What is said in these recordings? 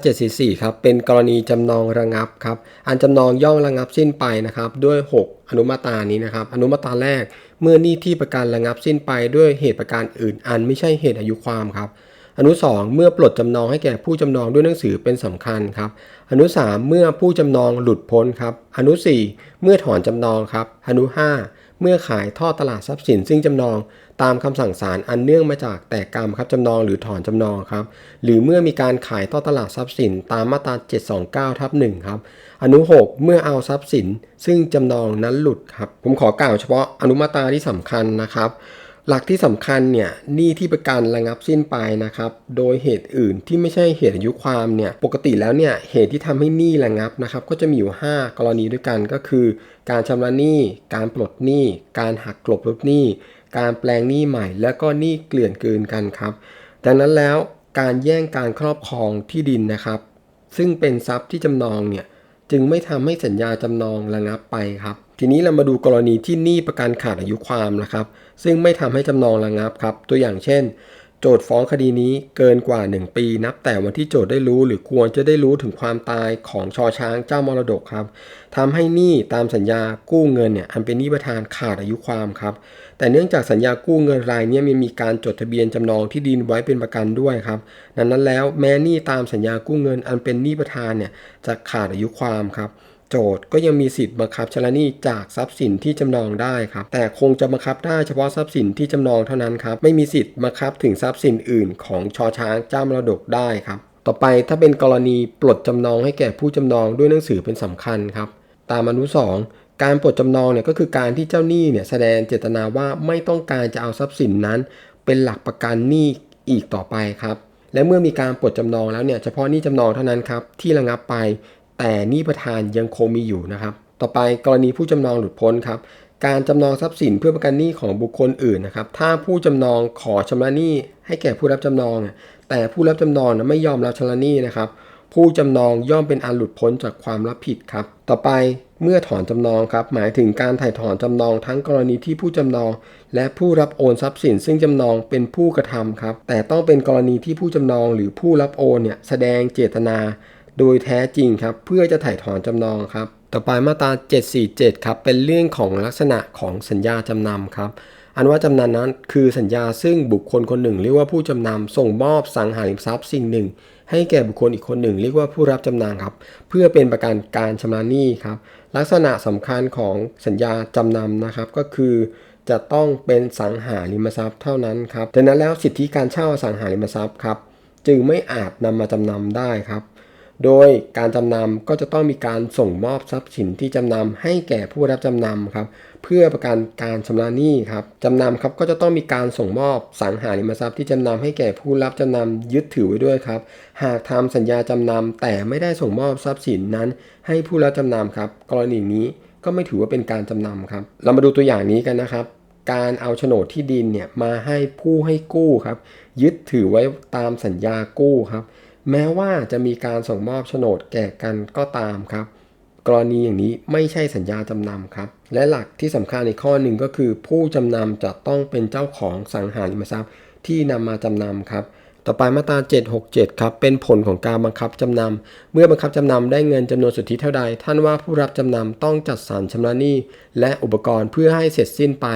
744ครับเป็นกรณีจำนองระงับครับอันจำนองย่อมระงับสิ้นไปนะครับด้วย 6 อนุมาตานี้นะครับอนุมาตาแรกเมื่อหนี้ที่ประกันระงับสิ้นไปด้วยเหตุประการอื่น อันไม่ใช่เหตุอายุความครับอนุ 2 เมื่อปลดจำนองให้แก่ผู้จำนองด้วยหนังสือเป็นสำคัญครับอนุ 3 เมื่อผู้จำนองหลุดพ้นครับอนุ 4 เมื่อถอนจำนองครับอนุ 5 เมื่อขายท่อตลาดทรัพย์สิน ซึ่งจำนองตามคำสั่งศาลอันเนื่องมาจากแต่กรรมครับจำนองหรือถอนจำนองครับ หรือเมื่อมีการขายท่อตลาดทรัพย์สิน ตามมาตรา 729ทับ1ครับ อนุ 6 เมื่อเอาทรัพย์สิน ซึ่งจำนองนั้นหลุดครับ ผมขอกล่าวเฉพาะอนุมาตราที่สำคัญนะครับ หลักที่สำคัญเนี่ยหนี้ที่ประกันระงับสิ้นไปนะครับ โดยเหตุอื่นที่ไม่ใช่เหตุอายุความเนี่ย ปกติแล้วเนี่ยเหตุที่ทำให้หนี้ระงับนะครับ ก็จะมีอยู่ 5 กรณีด้วยกันก็คือ การชำระหนี้ การปลดหนี้ การหักกลบลดหนี้ การแปลงหนี้ใหม่ และก็หนี้เกลื่อนเกินกันครับ ดังนั้นแล้วการแย่งการครอบครองที่ดินนะครับ ซึ่งเป็นทรัพย์ที่จำนองเนี่ยจึงไม่ทำให้สัญญาจำนองระงับไปครับทีนี้เรามาดูกรณีที่หนี้ประกันขาดอายุความนะครับ ซึ่งไม่ทำให้จำนองระงับครับ ตัวอย่างเช่น โจทย์ฟ้องคดีนี้เกินกว่า 1 ปี นับแต่วันที่โจทย์ได้รู้ หรือควรจะได้รู้ถึงความตายของชอช้างเจ้ามรดกครับทำให้หนี้ตามสัญญากู้เงินเนี่ยอันเป็นหนี้ประธานขาดอายุความครับ แต่เนื่องจากสัญญากู้เงินรายนี้มีมีการจดทะเบียนจำนองที่ดินไว้เป็นประกันด้วยครับดังนั้นแล้วแม้หนี้ตามสัญญากู้เงินอันเป็นหนี้ประธานเนี่ยจะขาดอายุความครับ โจทย์ก็ยังมีสิทธิ์บังคับชำระหนี้จากทรัพย์สินที่จำนองได้ครับ แต่คงจะบังคับได้เฉพาะทรัพย์สินที่จำนองเท่านั้นครับ ไม่มีสิทธิ์บังคับถึงทรัพย์สินอื่นของชอช้างเจ้ามรดกได้ครับ ต่อไปถ้าเป็นกรณีปลดจำนองให้แก่ผู้จำนองด้วยหนังสือเป็นสำคัญครับ ตามอนุสองการปลดจำนองเนี่ยก็คือการที่เจ้าหนี้เนี่ยแสดงเจตนาว่าไม่ต้องการจะเอาทรัพย์สินนั้น เป็นหลักประกันหนี้อีกต่อไปครับและเมื่อมีการปลดจำนองแล้วเนี่ยเฉพาะหนี้จำนองเท่านั้นครับที่ระงับไป แต่หนี้ประธานยังคงมีอยู่นะครับ ต่อไปกรณีผู้จำนองหลุดพ้นครับ การจำนองทรัพย์สินเพื่อประกันหนี้ของบุคคลอื่นนะครับ ถ้าผู้จำนองขอชำระหนี้ให้แก่ผู้รับจำนอง แต่ผู้รับจำนองนะไม่ยอมรับชำระหนี้นะครับ ผู้จำนองย่อมเป็นอันหลุดพ้นจากความรับผิดครับ ต่อไปเมื่อถอนจำนองครับ หมายถึงการถ่ายถอนจำนองทั้งกรณีที่ผู้จำนอง และผู้รับโอนทรัพย์สิน ซึ่งจำนองเป็นผู้กระทำครับ แต่ต้องเป็นกรณีที่ผู้จำนองหรือผู้รับโอนเนี่ยแสดงเจตนา โดยแท้จริงครับเพื่อจะถ่ายถอนจำนองครับ ต่อไปมาตรา 747 ครับเป็นเรื่องของลักษณะของสัญญาจำนำครับอันว่าจำนำนั้นคือสัญญาซึ่งบุคคลคนหนึ่ง เรียกว่าผู้จำนำส่งมอบสังหาริมทรัพย์สิ่งหนึ่ง ให้แก่บุคคลอีกคนหนึ่ง เรียกว่าผู้รับจำนำครับ เพื่อเป็นประกันการชำระหนี้ครับ ลักษณะสำคัญของสัญญาจำนำนะครับ ก็คือจะต้องเป็นสังหาริมทรัพย์เท่านั้นครับดังนั้นแล้วสิทธิการเช่าสังหาริมทรัพย์ครับ จึงไม่อาจนำมาจำนำได้ครับ โดยการจำนำก็จะต้องมีการส่งมอบทรัพย์สินที่จำนำให้แก่ผู้รับจำนำครับเพื่อประกันการชำระหนี้ครับจำนำครับก็จะต้องมีการส่งมอบสังหาริมทรัพย์ที่จำนำให้แก่ผู้รับจำนำยึดถือไว้ด้วยครับ หากทำสัญญาจำนำแต่ไม่ได้ส่งมอบทรัพย์สินนั้น ให้ผู้รับจำนำครับกรณีนี้ก็ไม่ถือว่าเป็นการจำนำครับเรามาดูตัวอย่างนี้กันนะครับ การเอาโฉนดที่ดินเนี่ยมาให้ผู้ให้กู้ครับยึดถือไว้ตามสัญญากู้ครับ แม้ว่าจะมีการส่งมอบโฉนดแก่กันก็ตามครับ กรณีอย่างนี้ไม่ใช่สัญญาจำนำครับ และหลักที่สำคัญอีกข้อหนึ่งก็คือ ผู้จำนำจะต้องเป็นเจ้าของสังหาริมทรัพย์ ที่นำมาจำนำครับต่อไปมาตรา 767 ครับ เป็นผลของการบังคับจำนำ เมื่อบังคับจำนำได้เงินจำนวนสุทธิเท่าใด ท่านว่าผู้รับจำนำต้องจัดสรรชำระหนี้และอุปกรณ์เพื่อให้เสร็จสิ้นไป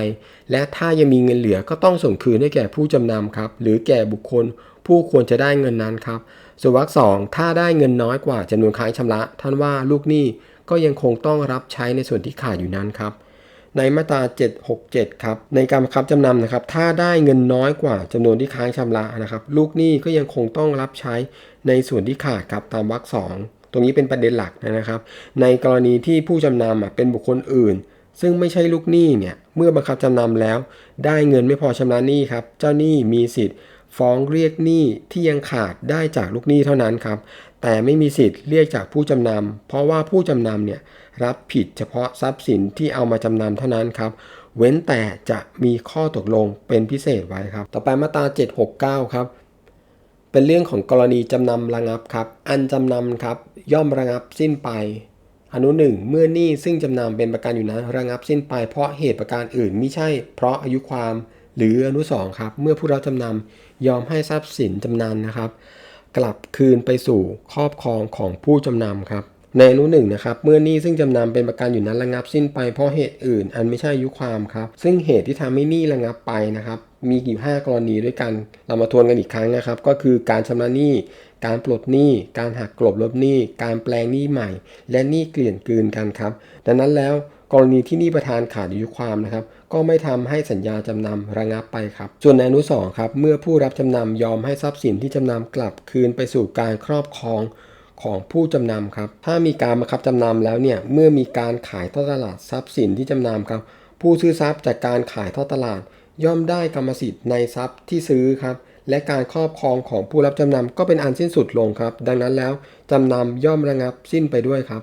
และถ้ายังมีเงินเหลือก็ต้องส่งคืนให้แก่ผู้จำนำครับ หรือแก่บุคคลผู้ควรจะได้เงินนั้นครับ ส่วนวรรคสองถ้าได้เงินน้อยกว่าจำนวนค้างชำระ ท่านว่าลูกหนี้ก็ยังคงต้องรับใช้ในส่วนที่ขาดอยู่นั้นครับ ในมาตรา 767 ครับ ในการบังคับจำนำนะครับ ถ้าได้เงินน้อยกว่าจำนวนที่ค้างชำระนะครับ ลูกหนี้ก็ยังคงต้องรับใช้ในส่วนที่ขาดครับตามวรรคสองตรงนี้เป็นประเด็นหลักนะครับ ในกรณีที่ผู้จำนำเป็นบุคคลอื่น ซึ่งไม่ใช่ลูกหนี้เนี่ยเมื่อบังคับจำนำแล้ว ได้เงินไม่พอชำระหนี้ครับ เจ้าหนี้มีสิทธิ์ ฟ้องเรียกหนี้ที่ยังขาดได้จากลูกหนี้เท่านั้นครับ แต่ไม่มีสิทธิ์เรียกจากผู้จำนำเพราะว่าผู้จำนำเนี่ยรับผิดเฉพาะทรัพย์สินที่เอามาจำนำเท่านั้นครับ เว้นแต่จะมีข้อตกลงเป็นพิเศษไว้ครับ ต่อไปมาตรา 769 ครับ เป็นเรื่องของกรณีจำนำระงับครับ อันจำนำครับ ย่อมระงับสิ้นไปอนุหนึ่งเมื่อหนี้ซึ่งจำนำเป็นประกันอยู่นั้นระงับสิ้นไปเพราะเหตุประการอื่นไม่ใช่เพราะอายุความ หรืออนุสองครับ เมื่อผู้รับจำนำยอมให้ทรัพย์สินจำนำนะครับ กลับคืนไปสู่ครอบครองของผู้จำนำครับ ในอนุหนึ่งนะครับ เมื่อหนี้ซึ่งจำนำเป็นประกันอยู่นั้นระงับสิ้นไปเพราะเหตุอื่น อันไม่ใช่อายุความครับ ซึ่งเหตุที่ทำให้หนี้ระงับไปนะครับ มีอยู่5กรณีด้วยกัน เรามาทวนกันอีกครั้งนะครับ ก็คือการชำระหนี้ การปลดหนี้ การหักกลบลบหนี้ การแปลงหนี้ใหม่ และหนี้เกลื่อนกลืนกันครับ ดังนั้นแล้วกรณีที่หนี้ประธานขาดอายุความนะครับ ก็ไม่ทำให้สัญญาจำนำระงับไปครับ ส่วนในอนุสองครับ เมื่อผู้รับจำนำยอมให้ทรัพย์สินที่จำนำกลับคืนไปสู่การครอบครองของผู้จำนำครับ ถ้ามีการบังคับจำนำแล้วเนี่ย เมื่อมีการขายทอดตลาดทรัพย์สินที่จำนำครับ ผู้ซื้อทรัพย์จากการขายทอดตลาด ย่อมได้กรรมสิทธิ์ในทรัพย์ที่ซื้อครับ และการครอบครองของผู้รับจำนำก็เป็นอันสิ้นสุดลงครับ ดังนั้นแล้วจำนำย่อมระงับสิ้นไปด้วยครับ